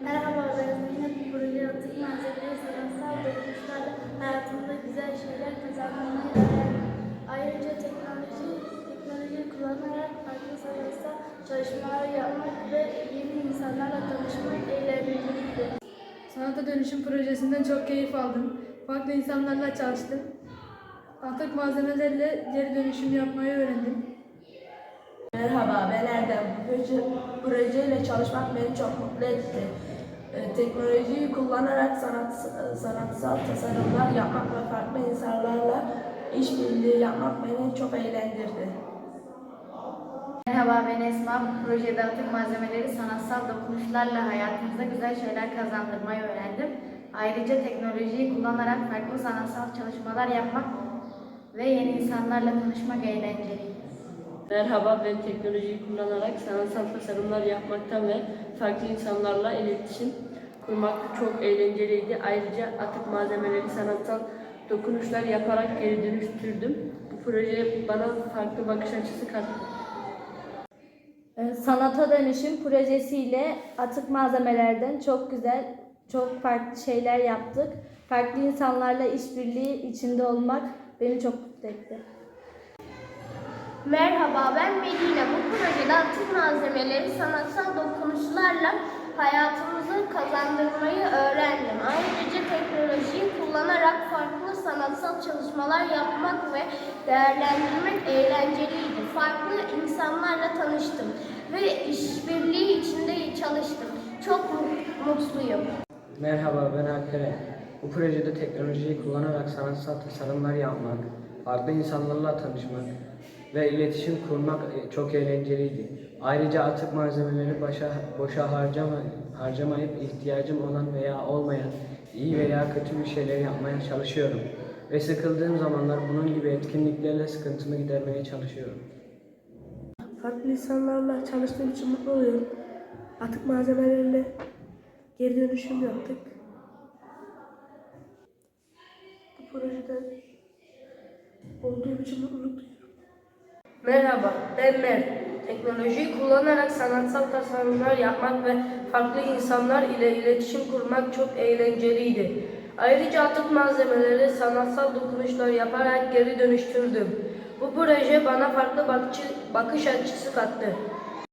Merhaba ben Zeynep. Proje atık malzemeleri sanatsal dokunuşlarla hayatımda güzel şeyler kazanmayı öğrendim. Ayrıca teknoloji, teknoloji kullanarak farklı sanatsal çalışmalar yapmak ve yeni insanlarla tanışmak eğlenceliydi. Sanata dönüşüm projesinden çok keyif aldım. Farklı insanlarla çalıştım. Atık malzemelerle geri dönüşüm yapmayı öğrendim. Merhaba, ben Erdem. Bu proje, projeyle çalışmak beni çok mutlu etti. Ee, teknolojiyi kullanarak sanat, sanatsal tasarımlar yapmak ve farklı insanlarla işbirliği yapmak beni çok eğlendirdi. Merhaba ben Esma. Bu projede atık malzemeleri sanatsal dokunuşlarla hayatımıza güzel şeyler kazandırmayı öğrendim. Ayrıca teknolojiyi kullanarak farklı sanatsal çalışmalar yapmak ve yeni insanlarla tanışmak eğlenceliydi. Merhaba, ben teknolojiyi kullanarak sanatsal tasarımlar yapmaktan ve farklı insanlarla iletişim kurmak çok eğlenceliydi. Ayrıca atık malzemeleri sanatsal dokunuşlar yaparak geri dönüştürdüm. Bu proje bana farklı bakış açısı kattı. Ee, Sanata dönüşüm projesiyle atık malzemelerden çok güzel, çok farklı şeyler yaptık. Farklı insanlarla işbirliği içinde olmak beni çok mutlu etti. Merhaba ben Medine. Bu projede atık malzemeleri sanatsal dokunuşlarla hayatımızı kazandırmayı öğrendim. Ayrıca teknolojiyi kullanarak farklı sanatsal çalışmalar yapmak ve değerlendirmek eğlenceliydi. Farklı insanlarla tanıştım ve işbirliği içinde çalıştım. Çok mu- mutluyum. Merhaba ben Alperen. Bu projede teknolojiyi kullanarak sanatsal tasarımlar yapmak, farklı insanlarla tanışmak ve iletişim kurmak e, çok eğlenceliydi. Ayrıca atık malzemeleri başa, boşa harcama, harcamayıp ihtiyacım olan veya olmayan iyi veya kötü bir şeyler yapmaya çalışıyorum. Ve sıkıldığım zamanlar bunun gibi etkinliklerle sıkıntımı gidermeye çalışıyorum. Farklı insanlarla çalıştığım için mutlu oluyorum. Atık malzemelerle geri dönüşüm yaptık. Bu projede olduğum için mutluluk duyuyorum. Merhaba, ben Mert. Teknolojiyi kullanarak sanatsal tasarımlar yapmak ve farklı insanlar ile iletişim kurmak çok eğlenceliydi. Ayrıca atık malzemeleri sanatsal dokunuşlar yaparak geri dönüştürdüm. Bu proje bana farklı bakış açısı kattı.